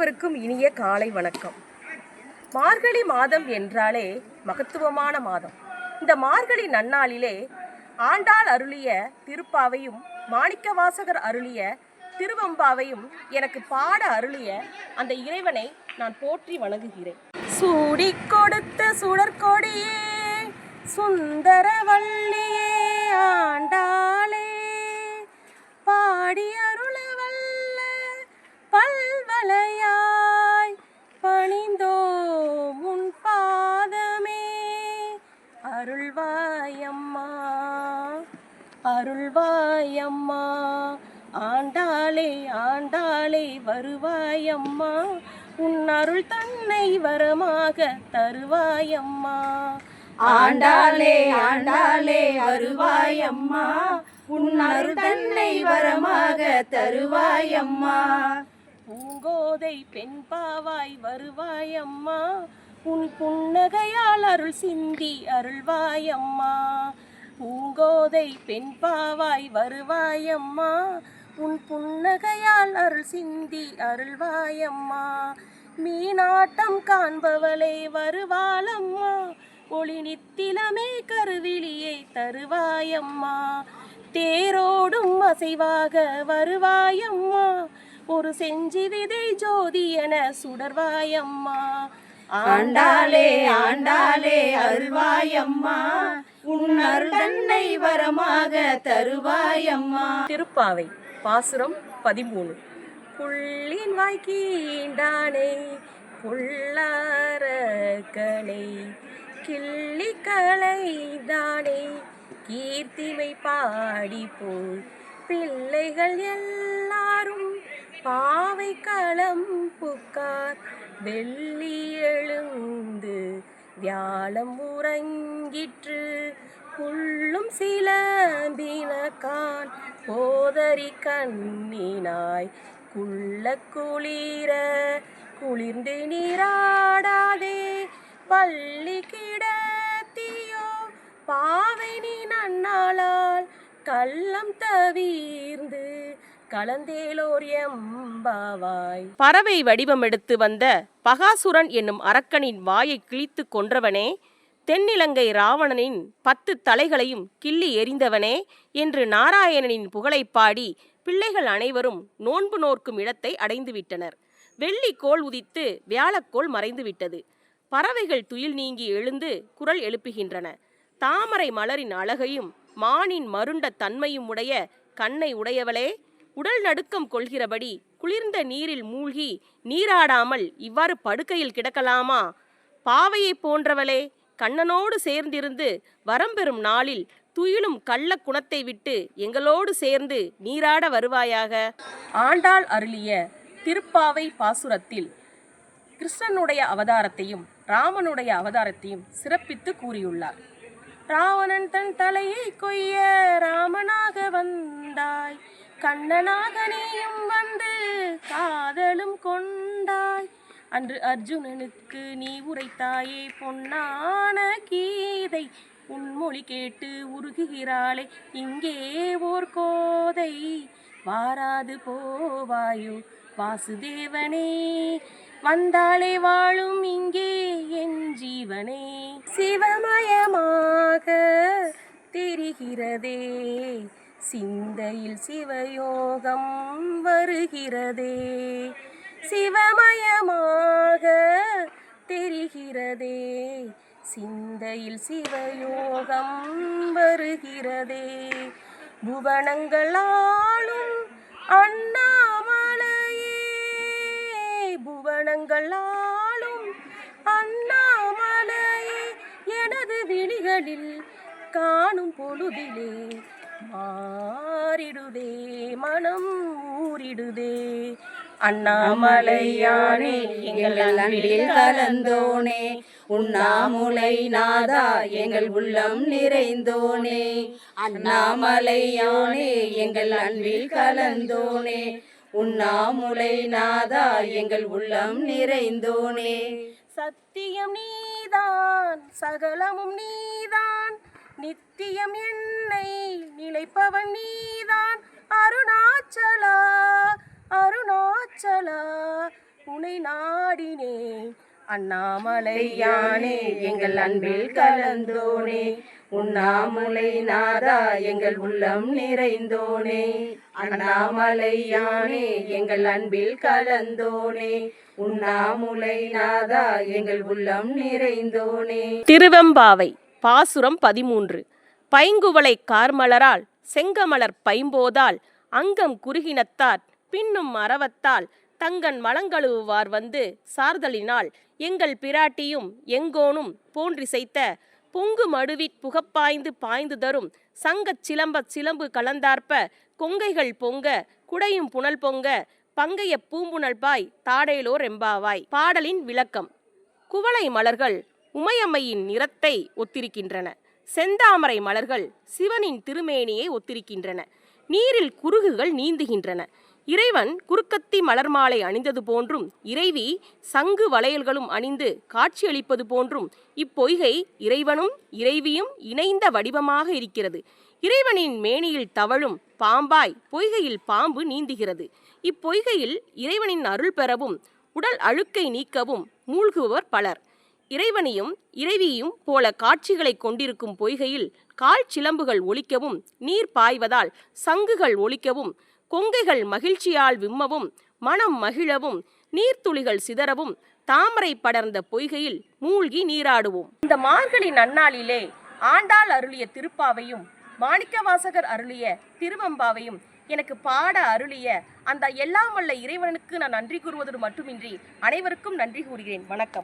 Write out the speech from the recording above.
அனைவருக்கும் இனிய காலை வணக்கம். மார்கழி மாதம் என்றாலே மகத்துவமான மாதம். இந்த மார்கழி நன்னாளிலே ஆண்டாள் அருளிய திருப்பாவையும் மாணிக்கவாசகர் அருளிய திருவம்பாவையும் எனக்கு பாட அருளிய அந்த இறைவனை நான் போற்றி வணங்குகிறேன். சூடி கொடுத்த சுடற்கொடியே சுந்தரவல்லியே ஆண்டாளே பாடி அருள் அருள்வாயம்மா. ஆண்டாளே ஆண்டாளே வருவாயம்மா. உன் அருள் தன்னை வரமாக தருவாயம்மா. ஆண்டாளே ஆண்டாளே வருவாயம்மா. உன் அருள் தன்னை வரமாக தருவாயம்மா. பூங்கோதை பெண் பாவாய் வருவாயம்மா. உன் புன்னகையால் அருள் சிந்தி அருள்வாயம்மா. பூங்கோதை பெண் பாவாய் வருவாயம்மா. உன் புன்னகையால் அருள் சிந்தி அருள்வாயம்மா. மீனாட்டம் காண்பவளே வருவாளம்மா. ஒளி நித்திலமே கருவிழியை தருவாயம்மா. தேரோடும் அசைவாக வருவாயம்மா. ஒரு செஞ்சி விதை ஜோதி என சுடர்வாயம்மா. ஆண்டாளே ஆண்டாளே அருள்வாயம்மா உன் தன்னை வரமாக தருவாயம்மா. திருப்பாவை பாசுரம் பதிமூணு. புள்ளின் வாய்க்கீண்டானே புள்ளார கணை கிள்ளி களைதானே கீர்த்திமை பாடி போல் பிள்ளைகள் எல்லாரும் பாவை களம் புக்கார். வெள்ளி வியாழம் உறங்கிற்று புள்ளும் சிலம்பினக்கான் போதரி கண்ணினாய் குள்ள குளிர குளிர்ந்து நீராடாதே பள்ளி கிடத்தியோ பாவை நீ நன்னாளால் கள்ளம் தவிர்ந்து கலந்தேலோர் எம்பாவாய் பறவை வடிவம் எடுத்து வந்த பகாசுரன் என்னும் அரக்கனின் வாயை கிழித்து கொன்றவனே தென்னிலங்கை ராவணனின் பத்து தலைகளையும் கிள்ளி எறிந்தவனே என்று நாராயணனின் புகழைப் பாடி பிள்ளைகள் அனைவரும் நோன்பு நோர்க்கும் இடத்தை அடைந்துவிட்டனர் வெள்ளி கோல் உதித்து வியாழக்கோள் மறைந்துவிட்டது பறவைகள் துயில் நீங்கி எழுந்து குரல் எழுப்புகின்றன. தாமரை மலரின் அழகையும் மானின் மருண்ட தன்மையும் உடைய கண்ணை உடையவளே உடல் நடுக்கம் கொள்கிறபடி குளிர்ந்த நீரில் மூழ்கி நீராடாமல் இவ்வாறு படுக்கையில் கிடக்கலாமா? பாவையைப் போன்றவளே கண்ணனோடு சேர்ந்திருந்து வரம்பெறும் நாளில் துயிலும் கள்ள குணத்தை விட்டு எங்களோடு சேர்ந்து நீராட வருவாயாக? ஆண்டாள் அருளிய திருப்பாவை பாசுரத்தில் கிருஷ்ணனுடைய அவதாரத்தையும் ராமனுடைய அவதாரத்தையும் சிறப்பித்து கூறியுள்ளார். ராவணன் தன் தலையை கொய்ய ராமனாக வந்தாய். கண்ணனாக நீயும் வந்து காதலும் கொண்டாய். அன்று அர்ஜுனனுக்கு நீ உரைத்தாயே பொன்னான கீதை. உன்மொழி கேட்டு உருகுகிறாளே இங்கே ஓர் கோதை. வாராது போவாயோ வாசுதேவனே. வந்தாலே வாழும் இங்கே என் ஜீவனே. சிவமயமாக தெரிகிறதே. சிந்தையில் சிவயோகம் வருகிறதே சிவமயமாக தெரிகிறதே சிந்தையில் சிவயோகம் வருகிறதே. புவனங்களாலும் அண்ணாமலையே புவனங்களாலும் அண்ணாமலையே எனது விழிகளில் காணும் பொழுதிலே மாறிடுதே மனம் ஊறிடுதே அண்ணாமலையானே எங்கள் அன்பில் கலந்தோனே. உண்ணாமுலை நாதா எங்கள் உள்ளம் நிறைந்தோனே. அண்ணாமலையானே எங்கள் அன்பில் கலந்தோனே. உண்ணாமுலை நாதா எங்கள் உள்ளம் நிறைந்தோனே. சத்தியம் நீதான் சகலமும் நீதான். நித்தியம் என்னை நிலைப்பவன் நீதான். அருணாச்சலா அருணாச்சலா உனை அண்ணாமலை அண்ணாமலையானே எங்கள் அன்பில் கலந்தோனே. உண்ணாமுலை நாதா எங்கள் உள்ளம் நிறைந்தோனே. அண்ணாமலையானே எங்கள் அன்பில் கலந்தோனே. உண்ணாமுலை நாதா எங்கள் உள்ளம் நிறைந்தோனே. திருவெம்பாவை பாசுரம் பதிமூன்று. பைங்குவளை கார்மலரால் செங்கமலர் பைம்போதால் அங்கம் குறுகினத்தார் பின்னும் மரவத்தால் தங்கன் மலங்கழுவுவார் வந்து சார்தலினால் எங்கள் பிராட்டியும் எங்கோனும் போன்றிசைத்த பொங்கு மடுவிற் புகப்பாய்ந்து பாய்ந்து தரும் சங்கச் சிலம்பச் சிலம்பு கலந்தார்ப்ப கொங்கைகள் பொங்க குடையும் புனல் பொங்க பங்கைய பூம்புணல் பாய் ரெம்பாவாய் எம்பாவாய். பாடலின் விளக்கம். குவளை மலர்கள் உமையம்மையின் நிறத்தை ஒத்திருக்கின்றன. செந்தாமரை மலர்கள் சிவனின் திருமேனியை ஒத்திருக்கின்றன. நீரில் குறுகுகள் நீந்துகின்றன. இறைவன் குறுக்கத்தி மலர் மாலை அணிந்தது போன்றும் இறைவி சங்கு வளையல்களும் அணிந்து காட்சியளிப்பது போன்றும் இப்பொய்கை இறைவனும் இறைவியும் இணைந்த வடிவமாக இருக்கிறது. இறைவனின் மேனியில் தவழும் பாம்பாய் பொய்கையில் பாம்பு நீந்துகிறது. இப்பொய்கையில் இறைவனின் அருள் பெறவும் உடல் அழுக்கை நீக்கவும் மூழ்குபவர் பலர். இறைவனையும் இறைவியும் போல காட்சிகளை கொண்டிருக்கும் பொய்கையில் கால் சிலம்புகள் ஒலிக்கவும் நீர் பாய்வதால் சங்குகள் ஒலிக்கவும் கொங்கைகள் மகிழ்ச்சியால் விம்மவும் மனம் மகிழவும் நீர்த்துளிகள் சிதறவும் தாமரை படர்ந்த பொய்கையில் மூழ்கி நீராடுவோம். இந்த மார்கழி நன்னாளிலே ஆண்டாள் அருளிய திருப்பாவையும் மாணிக்கவாசகர் அருளிய திருவம்பாவையும் எனக்கு பாட அருளிய அந்த எல்லாம் வல்ல இறைவனுக்கு நான் நன்றி கூறுவதோடு மட்டுமின்றி அனைவருக்கும் நன்றி கூறுகிறேன். வணக்கம்.